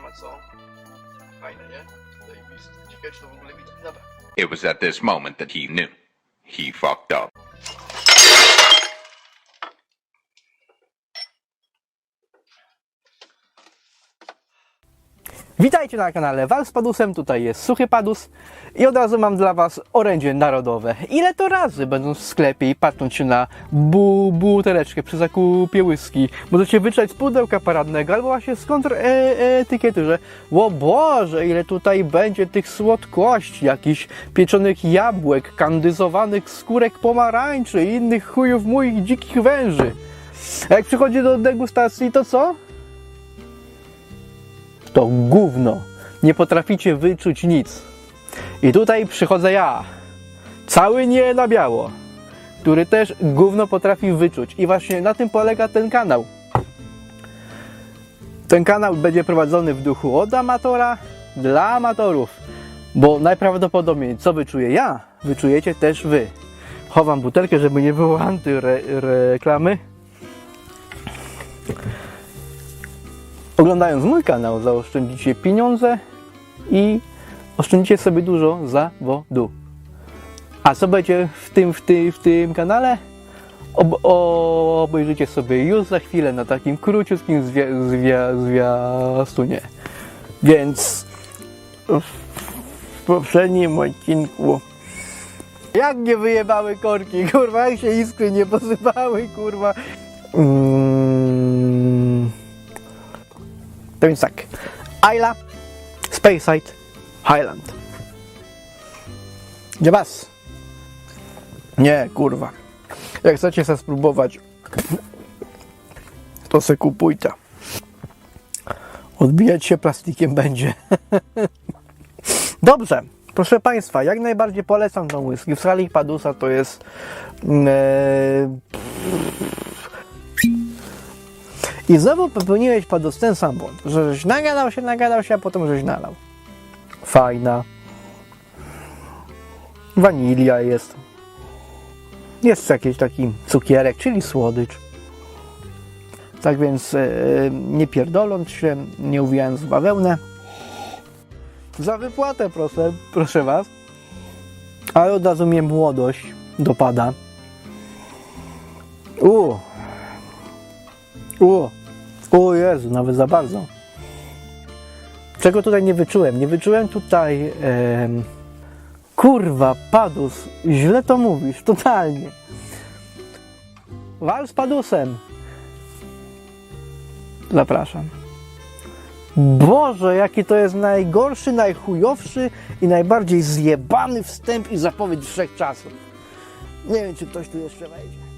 nie ma co. Fajne, nie? Zajebiste. Ciekawe, czy to w ogóle widać. Dobra. It was at this moment that he knew. He fucked up. Witajcie na kanale Wal z Padusem, tutaj jest Suchy Padus i od razu mam dla Was orędzie narodowe. Ile to razy będąc w sklepie i patrząc się na bu buteleczkę przy zakupie whisky, możecie wyczać z pudełka paradnego albo właśnie z kontr e etykiety, że o Boże, ile tutaj będzie tych słodkości, jakichś pieczonych jabłek, kandyzowanych skórek pomarańczy i innych chujów moich dzikich węży. A jak przychodzi do degustacji, to co? To gówno. Nie potraficie wyczuć nic. I tutaj przychodzę ja, cały nie na biało, który też gówno potrafi wyczuć. I właśnie na tym polega ten kanał. Ten kanał będzie prowadzony w duchu od amatora dla amatorów, bo najprawdopodobniej co wyczuję ja, wyczujecie też wy. Chowam butelkę, żeby nie było antyreklamy. Oglądając mój kanał zaoszczędzicie pieniądze i oszczędzicie sobie dużo zawodu. A co będzie w tym, w tym, w tym kanale? Ob, obejrzycie sobie już za chwilę na takim króciutkim zwia, zwia, zwiastunie. Więc w, poprzednim odcinku jak nie wyjebały korki, kurwa, jak się iskry nie posypały, kurwa. Mm. To więc tak. Ayla, Speyside, Highland. Gdzie was? Nie, kurwa. Jak chcecie sobie spróbować, to se kupujcie. Odbijać się plastikiem będzie. Dobrze. Proszę Państwa, jak najbardziej polecam tą whisky. W skali Padusa to jest mm, e, i znowu popełniłeś padus ten sam błąd, że żeś nagadał się, nagadał się, a potem żeś nalał. Fajna. Wanilia jest. Jest jakiś taki cukierek, czyli słodycz. Tak więc e, nie pierdoląc się, nie uwijając w bawełnę. Za wypłatę proszę, proszę Was. Ale od razu mnie młodość dopada. U. U. O Jezu, nawet za bardzo. Czego tutaj nie wyczułem? Nie wyczułem tutaj... kurwa, padus. Źle to mówisz, totalnie. Wal z padusem. Zapraszam. Boże, jaki to jest najgorszy, najchujowszy i najbardziej zjebany wstęp i zapowiedź wszechczasów. Nie wiem, czy ktoś tu jeszcze wejdzie.